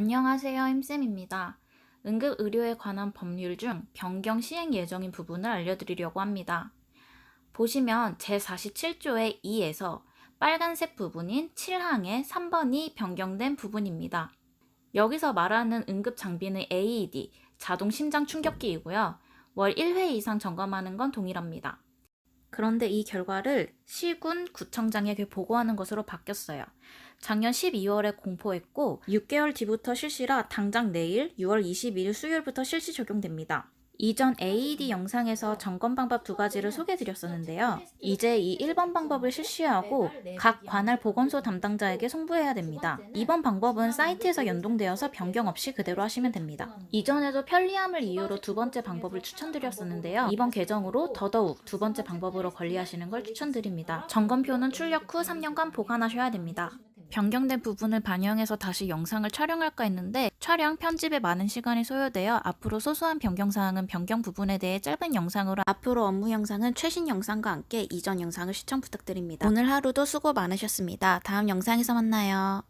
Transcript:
안녕하세요. 임쌤입니다. 응급의료에 관한 법률 중 변경 시행 예정인 부분을 알려드리려고 합니다. 보시면 제47조의 2에서 빨간색 부분인 7항의 3번이 변경된 부분입니다. 여기서 말하는 응급 장비는 AED, 자동 심장 충격기이고요. 월 1회 이상 점검하는 건 동일합니다. 그런데 이 결과를 시군 구청장에게 보고하는 것으로 바뀌었어요. 작년 12월에 공포했고 6개월 뒤부터 실시라 당장 내일 6월 22일 수요일부터 실시 적용됩니다. 이전 AED 영상에서 점검 방법 두 가지를 소개드렸었는데요. 이제 이 1번 방법을 실시하고 각 관할 보건소 담당자에게 송부해야 됩니다. 2번 방법은 사이트에서 연동되어서 변경 없이 그대로 하시면 됩니다. 이전에도 편리함을 이유로 두 번째 방법을 추천드렸었는데요. 이번 개정으로 더더욱 두 번째 방법으로 관리하시는 걸 추천드립니다. 점검표는 출력 후 3년간 보관하셔야 됩니다. 변경된 부분을 반영해서 다시 영상을 촬영할까 했는데 촬영 편집에 많은 시간이 소요되어 앞으로 소소한 변경 사항은 변경 부분에 대해 짧은 영상으로 앞으로 업무 영상은 최신 영상과 함께 이전 영상을 시청 부탁드립니다. 오늘 하루도 수고 많으셨습니다. 다음 영상에서 만나요.